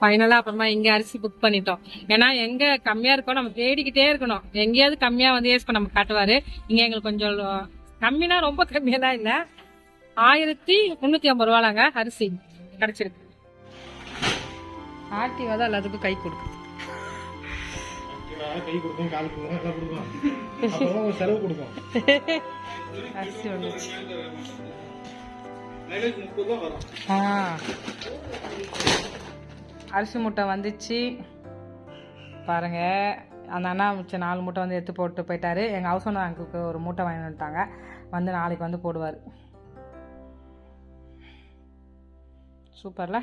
ஃபைனலா அப்புறமா இங்க அரிசி புக் பண்ணிட்டோம். ஏன்னா எங்க கம்மியா இருக்கோ நம்ம தேடிக்கிட்டே இருக்கணும். எங்கேயாவது கம்மியா வந்து ஏஸ் நம்ம காட்டுவாரு. இங்க எங்களுக்கு கொஞ்சம் கம்மினா ரொம்ப கம்மியெல்லாம் இல்ல. ஆயிரத்தி முன்னூத்தி ஐம்பது ரூபாலாங்க அரிசி கிடைச்சிருக்கு. ஆர்டிவா தான் எல்லாத்துக்கும் கை கொடுக்குது கை கொடுக்கும் கால் கொடுக்கும் செலவு கொடுக்கும் அரிசி வந்துச்சு. தான் ஆ. அரிசி மூட்டை வந்துச்சு. பாருங்கள் அந்த அண்ணா மிச்சம் நாலு மூட்டை வந்து எடுத்து போட்டு போயிட்டார். எங்கள் ஹவுஸ் ஓனர் அங்கிளுக்கு ஒரு மூட்டை வாங்கி வந்துட்டாங்க. வந்து நாளைக்கு வந்து போடுவார். சூப்பரில்?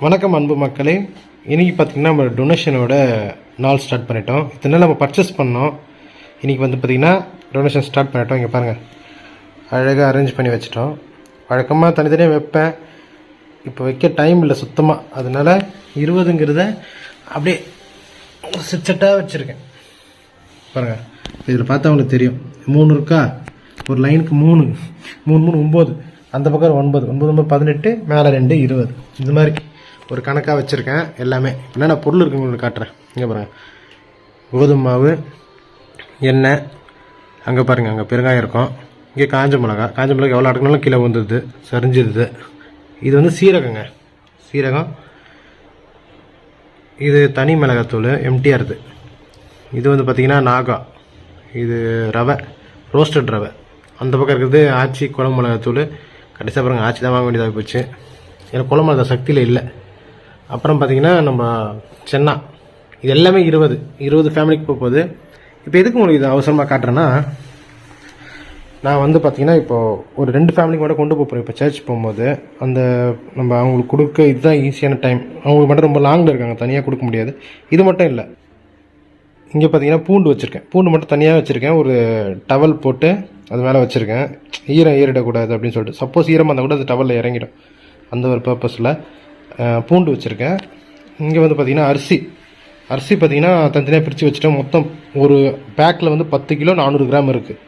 வணக்கம் அன்பு மக்களே. இன்றைக்கி பார்த்தீங்கன்னா நம்ம டொனேஷனோட நாள் ஸ்டார்ட் பண்ணிட்டோம். இத்தனை நம்ம பர்ச்சேஸ் பண்ணோம். இன்றைக்கி வந்து பார்த்திங்கன்னா டொனேஷன் ஸ்டார்ட் பண்ணிட்டோம். இங்கே பாருங்கள் அழகாக அரேஞ்ச் பண்ணி வச்சிட்டோம். வழக்கமாக தனித்தனியாக வைப்பேன். இப்போ வைக்க டைம் இல்லை சுத்தமாக அதனால இருபதுங்கிறத அப்படியே சிச்சட்டாக வச்சுருக்கேன். பாருங்கள் இதில் பார்த்தா உங்களுக்கு தெரியும். மூணு இருக்கா? ஒரு லைனுக்கு மூணு. மூணு மூணு ஒம்பது அந்த பக்கம் ஒன்பது. ஒன்பது ஒன்பது பதினெட்டு. மேலே ரெண்டு இருபது. இது மாதிரி. ஒரு கணக்காக வச்சுருக்கேன். எல்லாமே. என்னென்ன பொருள் இருக்குன்னு உங்களுக்கு காட்டுறேன். இங்கே பாருங்கள் கோதுமை மாவு எண்ணெய். அங்கே பாருங்கள் அங்கே பெருங்காயம் இருக்கும். இங்கே காஞ்ச மிளகா. காஞ்ச மிளகா எவ்வளோ அடக்கினாலும் கீழே வந்துடுது சரிஞ்சிடுது இது வந்து சீரகங்க. சீரகம். இது தனி மிளகாத்தூள் எம்டிஆர் இது. இது வந்து பார்த்திங்கன்னா நாகா. இது ரவை ரோஸ்டட் ரவை. அந்த பக்கம் இருக்கிறது ஆச்சி குழம்பு மிளகாத்தூள். கடைசியாக பாருங்கள் ஆச்சி தான் வாங்க வேண்டியதாக போச்சு. எனக்கு குழம்பு மிளகா சக்தியில் இல்லை. அப்புறம் பார்த்தீங்கன்னா நம்ம சென்னா. இது எல்லாமே இருபது. இருபது ஃபேமிலிக்கு போக போகுது இப்போ எதுக்கு உங்களுக்கு இது அவசரமாக காட்டுறேன்னா நான் வந்து பார்த்தீங்கன்னா இப்போ ஒரு ரெண்டு ஃபேமிலிக்கு மட்டும் கொண்டு போகிறேன் இப்போ சர்ச் போகும்போது அந்த நம்ம அவங்களுக்கு கொடுக்க இதுதான் ஈஸியான டைம் அவங்களுக்கு மட்டும் ரொம்ப லாங்கில் இருக்காங்க தனியாக கொடுக்க முடியாது. இது மட்டும் இல்லை. இங்கே பார்த்தீங்கன்னா பூண்டு வச்சுருக்கேன். பூண்டு மட்டும் தனியாக வச்சுருக்கேன். ஒரு டவல் போட்டு அது மேலே வச்சுருக்கேன். ஈரம் ஏறிடக்கூடாது அப்படின்னு சொல்லிட்டு. சப்போஸ் ஈரமாக இருந்தால் கூட அது டவலில் இறங்கிடும். அந்த ஒரு பர்பஸில் பூண்டு வச்சுருக்கேன். இங்கே வந்து பார்த்திங்கன்னா அரிசி. அரிசி பார்த்தீங்கன்னா தனித்தனியாக பிரித்து வச்சுட்டேன். மொத்தம் ஒரு பேக்கில் வந்து பத்து கிலோ நானூறு கிராம் இருக்குது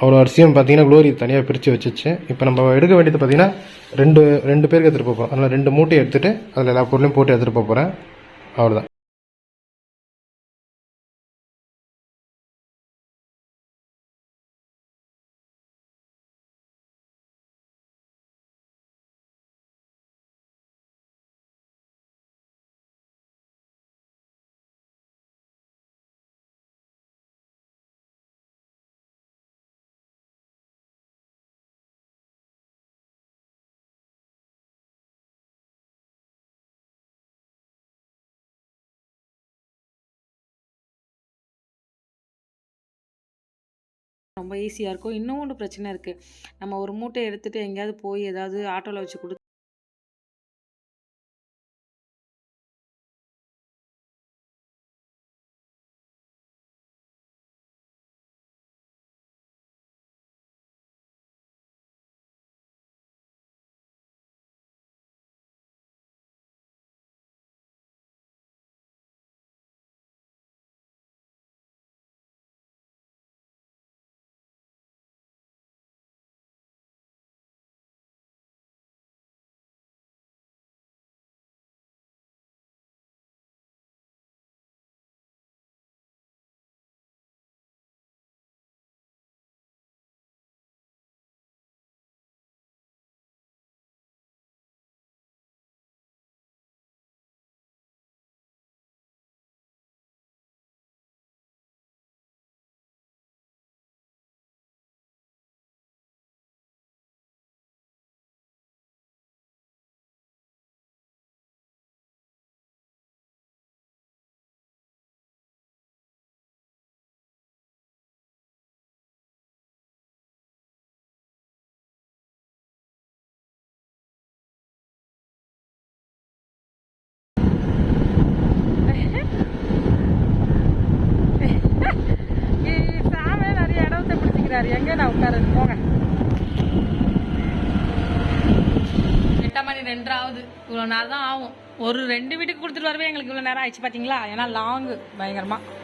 அவ்வளோ அரிசியும் பார்த்தீங்கன்னா குளோரி தனியாக பிரித்து வச்சுச்சு. இப்போ நம்ம எடுக்க வேண்டியது பார்த்திங்கன்னா ரெண்டு ரெண்டு பேருக்கு எடுத்துகிட்டு போகிறோம் அதனால் ரெண்டு மூட்டையை எடுத்துகிட்டு அதில் எல்லா பொருளையும் போட்டு எடுத்துகிட்டு போக போகிறேன் அவ்வளோதான் ரொம்ப ஈஸியாக இருக்கும். இன்னும் ஒன்று பிரச்சனை இருக்குது நம்ம ஒரு மூட்டை எடுத்துகிட்டு எங்கேயாவது போய் ஏதாவது ஆட்டோவில் வச்சு கொடுத்து இவ்வளோ நேரம் தான் ஆகும். ஒரு ரெண்டு வீட்டுக்கு கொடுத்துட்டு வரவே எங்களுக்கு இவ்வளோ நேரம் ஆயிடுச்சு பார்த்தீங்களா ஏன்னா லாங்கு பயங்கரமாக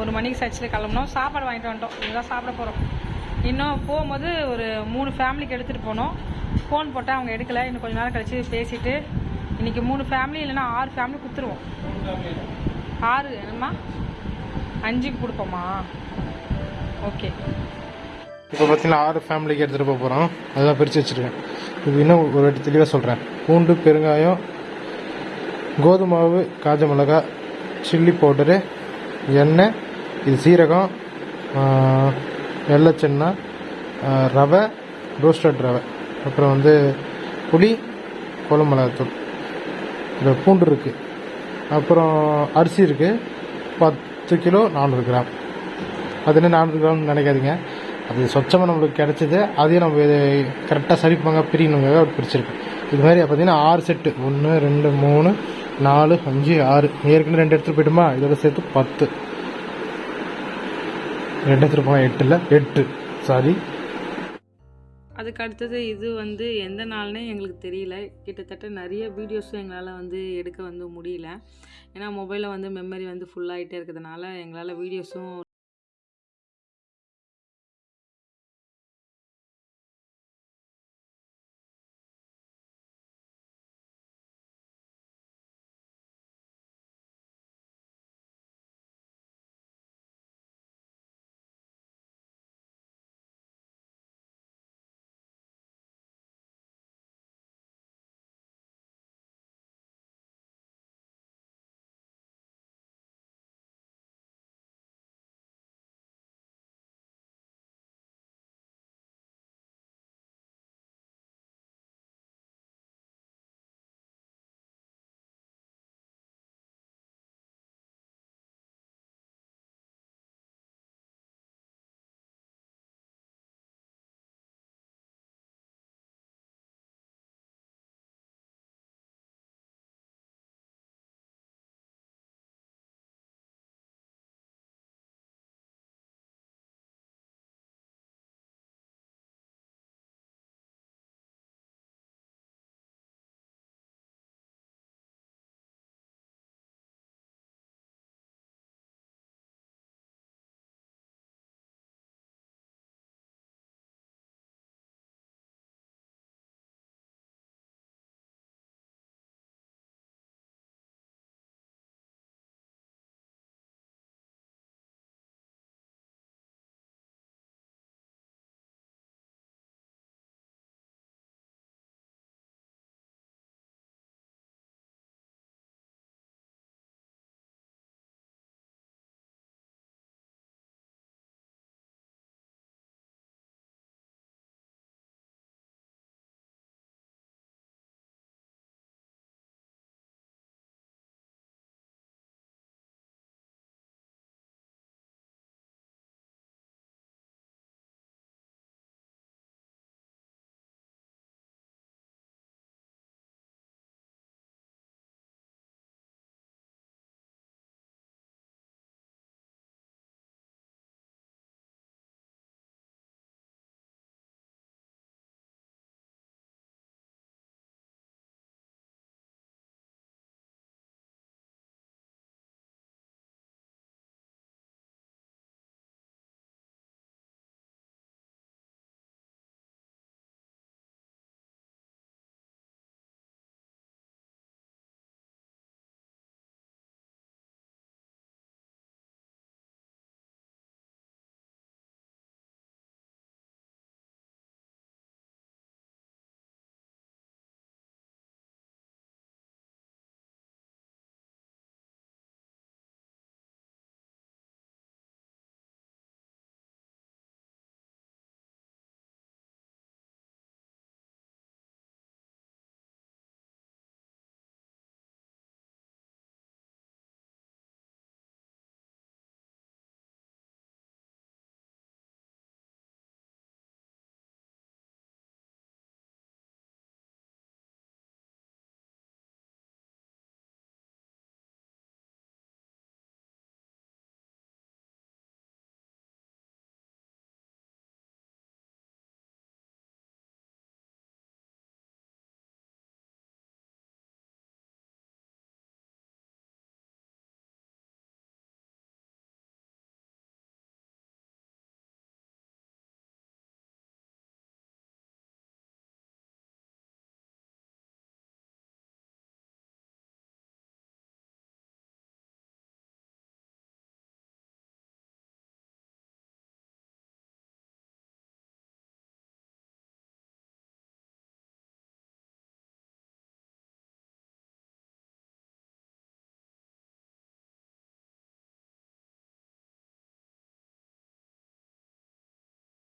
ஒரு மணிக்கு சர்ச்சில் கிளம்புனோம். சாப்பாடு வாங்கிட்டு வந்துட்டோம். இதுதான் சாப்பிட போகிறோம் இன்னும் போகும்போது ஒரு மூணு ஃபேமிலிக்கு எடுத்துகிட்டு போனோம். ஃபோன் போட்டால் அவங்க எடுக்கலை. இன்னும் கொஞ்ச நேரம் கழிச்சு பேசிட்டு இன்றைக்கி மூணு ஃபேமிலி இல்லைன்னா ஆறு ஃபேமிலி கொடுத்துருவோம். ஆறு என்னம்மா? அஞ்சுக்கு கொடுப்போமா? ஓகே இப்போ பார்த்தீங்கன்னா ஆறு ஃபேமிலிக்கு எடுத்துகிட்டு போக போகிறோம் அதெல்லாம் பிரித்து வச்சுருக்கேன். இப்போ இன்னும் ஒரு வாட்டி தெளிவாக சொல்கிறேன் பூண்டு பெருங்காயம் கோதுமை மாவு காஞ்ச மிளகா சில்லி பவுடரு எண்ணெய் இது சீரகம் வெள்ளச்சென்னா ரவை ரோஸ்டட் ரவை. அப்புறம் வந்து புளி குழம்பு மிளகாத்தூள். இதில் பூண்டு இருக்குது அப்புறம் அரிசி இருக்குது பத்து கிலோ நானூறு கிராம். அது என்ன நானூறு கிராம்னு நினைக்காதீங்க. அது சொச்சமாக நம்மளுக்கு கிடச்சிது அதையும் நம்ம கரெக்டாக சரி பண்ணாங்க பிரியணுங்க அப்படி பிரிச்சிருக்கோம் இது மாதிரி பார்த்தீங்கன்னா ஆறு செட்டு ஒன்று ரெண்டு மூணு நாலு அஞ்சு ஆறு. ஏற்கனவே ரெண்டு எடுத்துகிட்டு போயிட்டுமா? இதோட சேர்த்து பத்து. ரெண்டு எடுத்துகிட்டு போனால் எட்டு எட்டு. சாரி. அதுக்கு அடுத்தது இது வந்து எந்த நாள்னே எங்களுக்கு தெரியல. கிட்டத்தட்ட நிறைய வீடியோஸும் எங்களால் வந்து எடுக்க வந்து முடியல. ஏன்னா மொபைலில் வந்து மெமரி வந்து ஃபுல்லாகிட்டே இருக்கிறதுனால எங்களால் வீடியோஸும்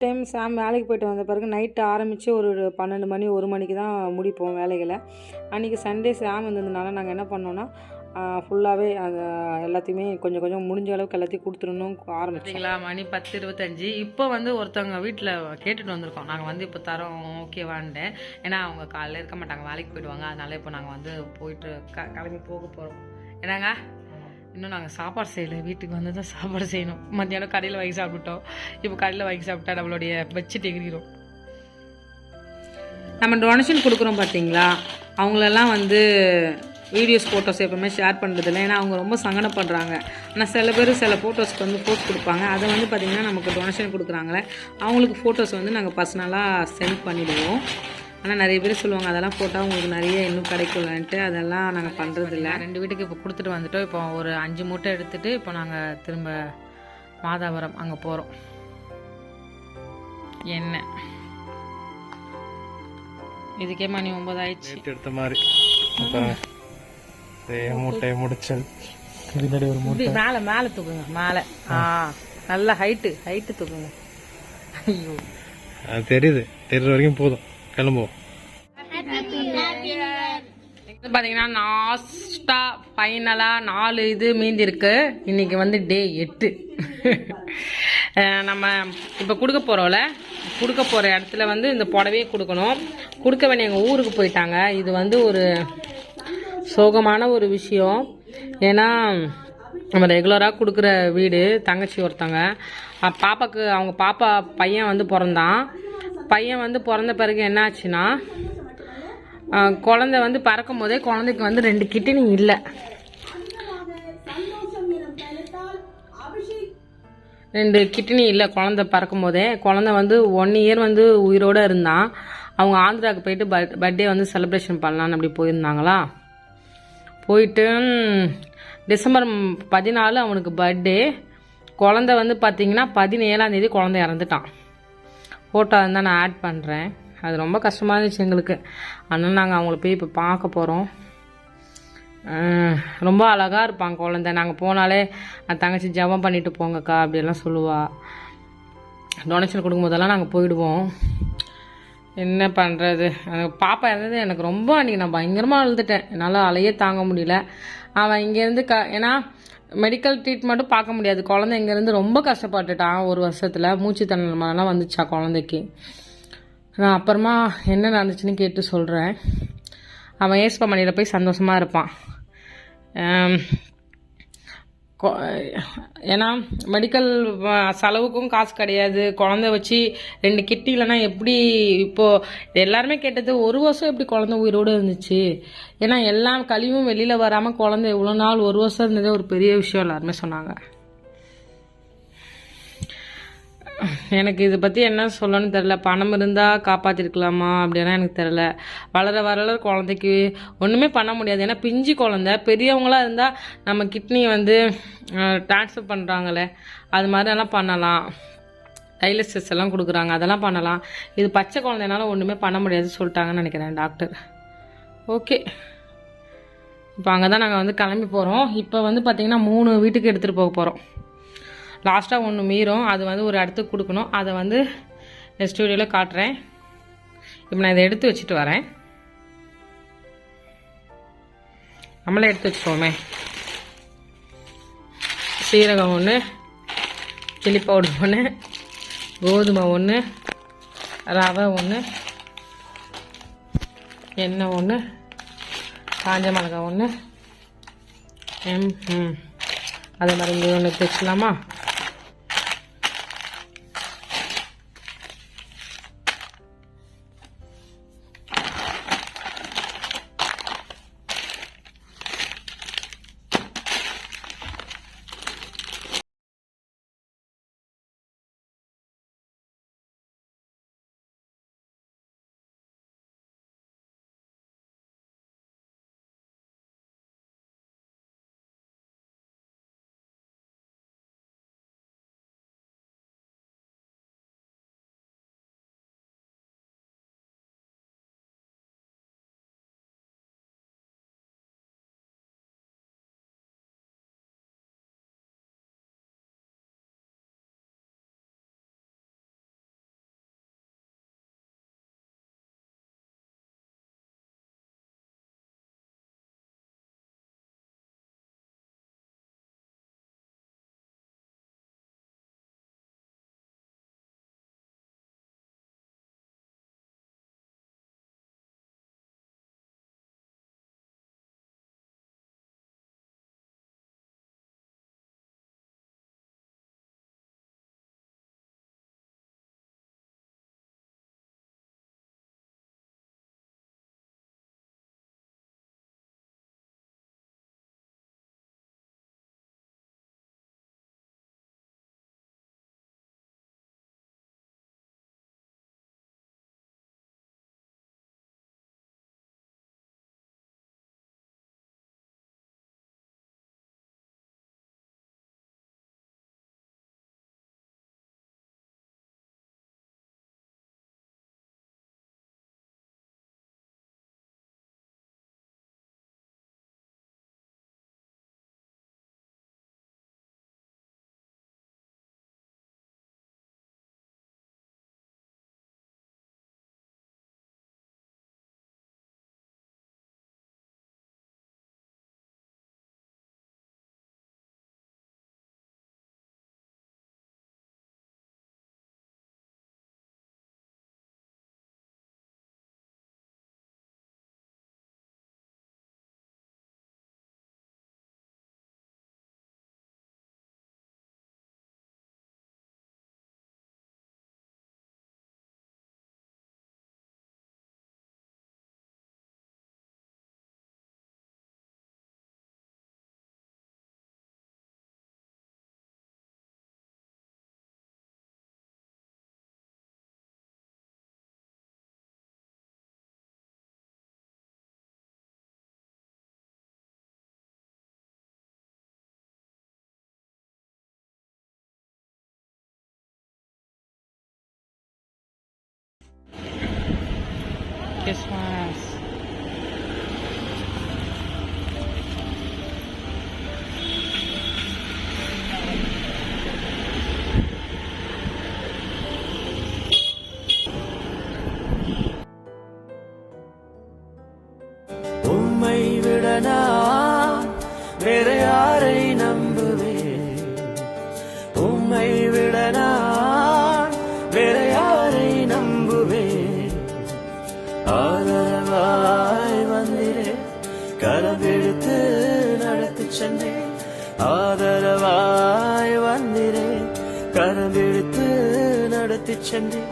டைம் சாம் வேலைக்கு போயிட்டு வந்த பிறகு நைட்டு ஆரம்பித்து ஒரு பன்னெண்டு மணி ஒரு மணிக்கு தான் முடிப்போம் வேலைகளை. அன்றைக்கி சண்டே சாம் இருந்ததுனால நாங்கள் என்ன பண்ணோன்னா ஃபுல்லாகவே அது எல்லாத்தையுமே கொஞ்சம் கொஞ்சம் முடிஞ்ச அளவுக்கு எல்லாத்தையும் கொடுத்துடணும் ஆரம்பிச்சிங்களா மணி பத்து இருபத்தஞ்சி. இப்போ வந்து ஒருத்தவங்க வீட்டில் கேட்டுட்டு வந்திருக்கோம். நாங்கள் வந்து இப்போ தரோம் ஓகேவான்ட்டேன் ஏன்னா அவங்க காலையில் இருக்க மாட்டாங்க வேலைக்கு போயிடுவாங்க. அதனால இப்போ நாங்கள் வந்து போயிட்டு க கிளம்பி போக போகிறோம் என்னங்க? இன்னும் நாங்கள் சாப்பாடு செய்யலை. வீட்டுக்கு வந்து தான் சாப்பாடு செய்யணும். மத்தியானம் கடையில் வாங்கி சாப்பிட்டோம் இப்போ கடையில் வாங்கி சாப்பிட்டா நம்மளுடைய பட்ஜெட் எகிரிடும் நம்ம டொனேஷன் கொடுக்குறோம் பார்த்தீங்களா அவங்களெல்லாம் வந்து வீடியோஸ் ஃபோட்டோஸ் எப்பவுமே ஷேர் பண்ணுறதில்ல ஏன்னா அவங்க ரொம்ப சங்கடப்படுறாங்க. ஆனால் சில பேர் சில ஃபோட்டோஸ்க்கு வந்து போஸ்ட் கொடுப்பாங்க. அதை வந்து பார்த்திங்கன்னா நமக்கு டொனேஷன் கொடுக்குறாங்களே. அவங்களுக்கு ஃபோட்டோஸ் வந்து நாங்கள் பர்சனலாக சென்ட் பண்ணிவிடுவோம் ஆனால் நிறைய பேர் சொல்லுவாங்க அதெல்லாம் போட்டால் உங்களுக்கு நிறைய இன்னும் கிடைக்கலன்ட்டு அதெல்லாம் நாங்கள் பண்ணுறதில்ல ரெண்டு வீட்டுக்கு இப்போ கொடுத்துட்டு வந்துட்டோம். இப்போ ஒரு அஞ்சு மூட்டை எடுத்துட்டு இப்போ நாங்கள் திரும்ப மாதாவரம் அங்கே போகிறோம் என்ன? இதுக்கே மணி ஒன்பது ஆயிடுச்சு. எடுத்த மாதிரி. மூட்டையை முடிச்சல். பின்னாடி ஒரு மூட்டை. மேலே மேலே தூக்குங்க மேலே. ஆ. நல்ல ஹைட்டு ஹைட்டு தூக்குங்க. ஐயோ. அது தெரியுது. தெரியுற வரைக்கும் போதும். கிளம்புவோம். பார்த்தீங்கன்னா லாஸ்டா ஃபைனலாக நாலு இது மீந்தி இருக்கு இன்னைக்கு வந்து டே எட்டு. நம்ம இப்போ கொடுக்க போகிறோம்ல கொடுக்க போகிற இடத்துல வந்து இந்த புடவையே கொடுக்கணும். கொடுக்க வேண்டிய எங்கள் ஊருக்கு போயிட்டாங்க. இது வந்து ஒரு சோகமான ஒரு விஷயம். ஏன்னா நம்ம ரெகுலராக கொடுக்குற வீடு தங்கச்சி ஒருத்தங்க. பாப்பாக்கு அவங்க பாப்பா பையன் வந்து பிறந்தான். பையன் வந்து பிறந்த பிறகு என்னாச்சுன்னா குழந்த வந்து பறக்கும் போதே குழந்தைக்கு வந்து ரெண்டு கிட்னி இல்லை. ரெண்டு கிட்னி இல்லை குழந்த பறக்கும் போதே. குழந்த வந்து ஒன் இயர் வந்து உயிரோட இருந்தான் அவங்க ஆந்திராவுக்கு போயிட்டு பர்த் பர்த்டே வந்து செலிப்ரேஷன் பண்ணலான்னு அப்படி போயிருந்தாங்களா? போயிட்டு டிசம்பர் பதினாலு அவனுக்கு பர்த்டே குழந்த வந்து பார்த்தீங்கன்னா பதினேழாம் தேதி குழந்தை இறந்துட்டான். ஃபோட்டோ இருந்தால் நான் ஆட் பண்ணுறேன் அது ரொம்ப கஷ்டமாக இருந்துச்சு எங்களுக்கு. அதனால் நாங்கள் அவங்கள போய் இப்போ பார்க்க போகிறோம் ரொம்ப அழகாக இருப்பாங்க குழந்தை. நாங்கள் போனாலே தங்கச்சி ஜெபம் பண்ணிட்டு போங்கக்கா அப்படியெல்லாம் சொல்லுவாள் டொனேஷன் கொடுக்கும்போதெல்லாம் நாங்கள் போயிடுவோம். என்ன பண்ணுறது பாப்பா இருந்தது எனக்கு ரொம்ப அன்றைக்கி நான் பயங்கரமாக அழுதுட்டேன். என்னால் அலையே தாங்க முடியல. அவன் இங்கேருந்து க ஏன்னா மெடிக்கல் ட்ரீட்மெண்ட்டும் பார்க்க முடியாது. குழந்தை இங்கேருந்து ரொம்ப கஷ்டப்பட்டுட்டான் ஒரு வருஷத்தில். மூச்சு திணறலாம் வந்துச்சா குழந்தைக்கு? நான் அப்புறமா என்ன நடந்துச்சுன்னு கேட்டு சொல்கிறேன் அவன் ஏஸ்பா மணியில் போய் சந்தோஷமாக இருப்பான். ஏன்னா மெடிக்கல் செலவுக்கும் காசு கிடையாது. குழந்த வச்சு ரெண்டு கிட்டி இல்லைன்னா எப்படி இப்போது எல்லாருமே கேட்டது ஒரு வருஷம் எப்படி குழந்த உயிரோடு இருந்துச்சு? ஏன்னா எல்லா கழிவும் வெளியில் வராமல் குழந்த இவ்வளோ நாள் ஒரு வருஷம் இருந்ததே ஒரு பெரிய விஷயம் எல்லாருமே சொன்னாங்க. எனக்கு இதை பற்றி என்ன சொல்லணும்னு தெரில பணம் இருந்தால் காப்பாற்றிருக்கலாமா அப்படின்னா எனக்கு தெரில வளர வளர குழந்தைக்கு ஒன்றுமே பண்ண முடியாது. ஏன்னா பிஞ்சு குழந்தை. பெரியவங்களாக இருந்தால் நம்ம கிட்னி வந்து ட்ரான்ஸ்ஃபர் பண்ணுறாங்களே அது மாதிரியெல்லாம் பண்ணலாம். டைலசிஸ் எல்லாம் கொடுக்குறாங்க. அதெல்லாம் பண்ணலாம். இது பச்சை குழந்தைனால ஒன்றுமே பண்ண முடியாதுன்னு சொல்லிட்டாங்கன்னு நினைக்கிறேன் டாக்டர் ஓகே இப்போ அங்கே தான் நாங்கள் வந்து கிளம்பி போகிறோம் இப்போ வந்து பார்த்திங்கன்னா மூணு வீட்டுக்கு எடுத்துகிட்டு போக போகிறோம் லாஸ்ட்டாக ஒன்று மீறும். அது வந்து ஒரு இடத்துக்கு கொடுக்கணும். அதை வந்து ஸ்டூடியோவில் காட்டுறேன். இப்போ நான் இதை எடுத்து வச்சுட்டு வரேன். நம்மளே எடுத்து வச்சுக்கோமே. சீரகம் ஒன்று சில்லி பவுடர் ஒன்று கோதுமை ஒன்று ரவை ஒன்று எண்ணெய் ஒன்று காஞ்ச மிளகா ஒன்று எம் ம் அதே மாதிரி இங்கே ஒன்று தைச்சிக்கலாமா this one. And.